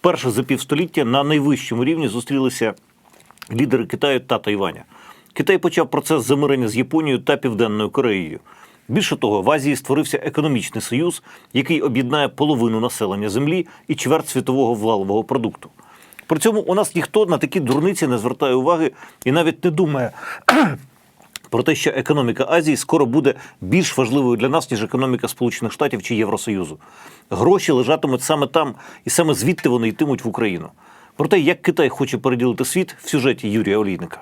Вперше за півстоліття на найвищому рівні зустрілися лідери Китаю та Тайваня. Китай почав процес замирення з Японією та Південною Кореєю. Більше того, в Азії створився економічний союз, який об'єднає половину населення землі і чверть світового валового продукту. При цьому у нас ніхто на такі дурниці не звертає уваги і навіть не думає про те, що економіка Азії скоро буде більш важливою для нас, ніж економіка Сполучених Штатів чи Євросоюзу. Гроші лежатимуть саме там, і саме звідти вони йтимуть в Україну. Про те, як Китай хоче переділити світ в сюжеті Юрія Олійника.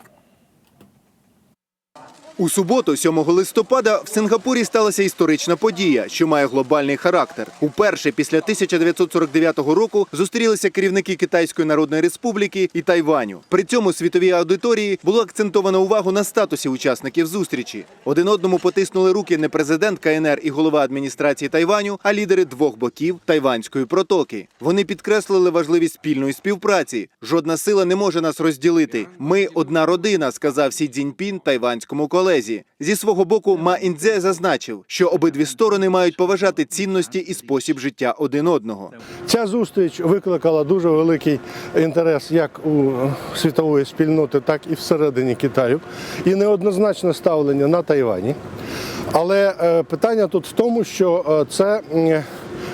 У суботу, 7 листопада, в Сингапурі сталася історична подія, що має глобальний характер. Уперше після 1949 року зустрілися керівники Китайської Народної Республіки і Тайваню. При цьому світовій аудиторії було акцентовано увагу на статусі учасників зустрічі. Один одному потиснули руки не президент КНР і голова адміністрації Тайваню, а лідери двох боків Тайванської протоки. Вони підкреслили важливість спільної співпраці. Жодна сила не може нас розділити. Ми одна родина, сказав Сі Цзіньпін тайванському колезі. Зі свого боку, Ма Індзе зазначив, що обидві сторони мають поважати цінності і спосіб життя один одного. Ця зустріч викликала дуже великий інтерес як у світової спільноти, так і всередині Китаю, і неоднозначне ставлення на Тайвані. Але е, питання тут в тому, що е, це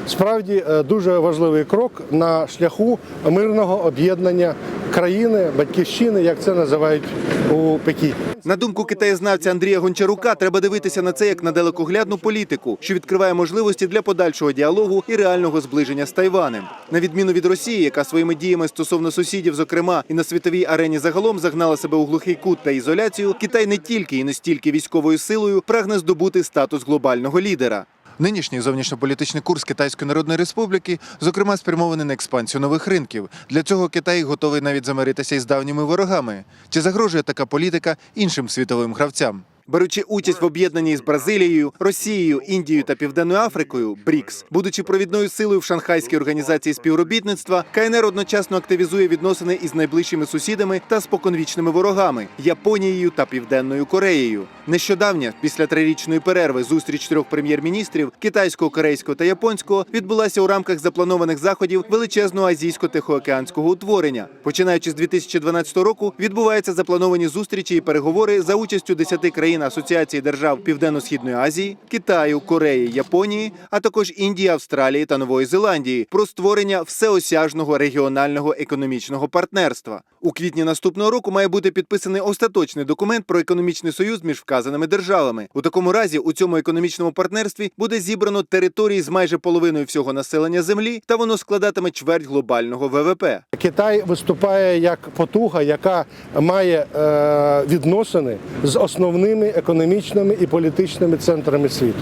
справді е, дуже важливий крок на шляху мирного об'єднання країни, батьківщини, як це називають у Пекіні. На думку китаєзнавця Андрія Гончарука, треба дивитися на це як на далекоглядну політику, що відкриває можливості для подальшого діалогу і реального зближення з Тайванем. На відміну від Росії, яка своїми діями стосовно сусідів, зокрема і на світовій арені загалом загнала себе у глухий кут та ізоляцію, Китай не тільки і не стільки військовою силою прагне здобути статус глобального лідера. Нинішній зовнішньополітичний курс Китайської Народної Республіки, зокрема, спрямований на експансію нових ринків. Для цього Китай готовий навіть замиритися із давніми ворогами. Чи загрожує така політика іншим світовим гравцям? Беручи участь в об'єднанні з Бразилією, Росією, Індією та Південною Африкою, БРІКС, будучи провідною силою в Шанхайській організації співробітництва, КНР одночасно активізує відносини із найближчими сусідами та споконвічними ворогами Японією та Південною Кореєю. Нещодавня, після трирічної перерви, зустріч трьох прем'єр-міністрів китайського, корейського та японського відбулася у рамках запланованих заходів величезного азійсько-тихоокеанського утворення. Починаючи з 2012 року, відбуваються заплановані зустрічі і переговори за участю 10 країн Асоціації держав Південно-східної Азії, Китаю, Кореї, Японії, а також Індії, Австралії та Нової Зеландії про створення всеосяжного регіонального економічного партнерства. У квітні наступного року має бути підписаний остаточний документ про економічний союз між вказаними державами. У такому разі у цьому економічному партнерстві буде зібрано території з майже половиною всього населення землі, та воно складатиме чверть глобального ВВП. Китай виступає як потуга, яка має е, відносини з основними економічними і політичними центрами світу.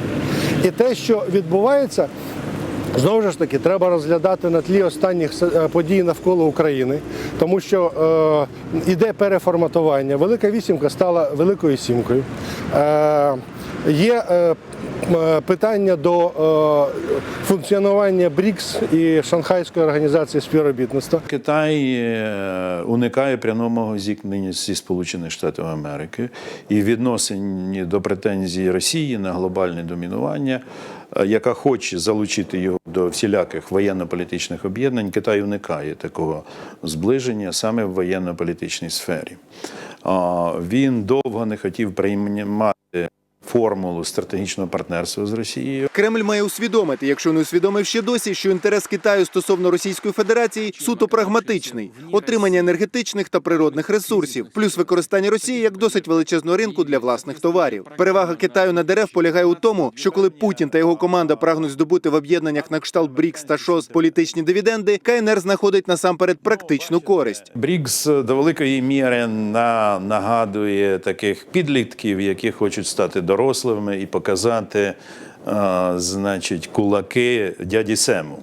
І те, що відбувається. Знову ж таки, треба розглядати на тлі останніх е, подій навколо України, тому що е, іде переформатування. Велика вісімка стала великою сімкою. Е, є е, питання до е, функціонування БРІКС і Шанхайської організації співробітництва. Китай е, уникає прямого зіткнення зі Сполучених Штатів Америки і відносині до претензій Росії на глобальне домінування, е, яка хоче залучити його до всіляких воєнно-політичних об'єднань. Китай уникає такого зближення саме в воєнно-політичній сфері. Він довго не хотів приймати формулу стратегічного партнерства з Росією. Кремль має усвідомити, якщо не усвідомив ще досі, що інтерес Китаю стосовно Російської Федерації суто прагматичний отримання енергетичних та природних ресурсів, плюс використання Росії як досить величезного ринку для власних товарів. Перевага Китаю на дерев полягає у тому, що коли Путін та його команда прагнуть здобути в об'єднаннях на кшталт БРІКС та ШОС політичні дивіденди, КНР знаходить насамперед практичну користь. Брікс до великої міри на, нагадує таких підлітків, які хочуть стати дорослими і показати, а, значить, кулаки дяді Сему.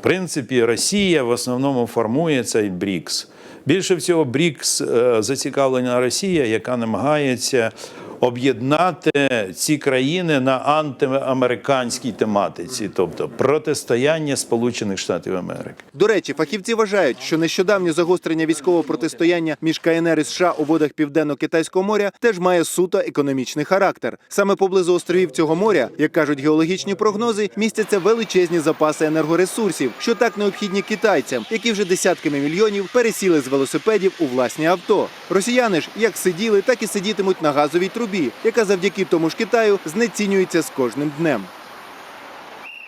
В принципі, Росія в основному формує цей Брікс. Більше всього, Брікс е, зацікавлена Росія, яка намагається об'єднати ці країни на антиамериканській тематиці, тобто протистояння Сполучених Штатів Америки. До речі, фахівці вважають, що нещодавнє загострення військового протистояння між КНР і США у водах Південно-Китайського моря теж має суто економічний характер. Саме поблизу островів цього моря, як кажуть геологічні прогнози, містяться величезні запаси енергоресурсів, що так необхідні китайцям, які вже десятками мільйонів пересіли з велосипедів у власні авто. Росіяни ж як сиділи, так і сидітимуть на газовій трубі, яка завдяки тому ж Китаю знецінюється з кожним днем.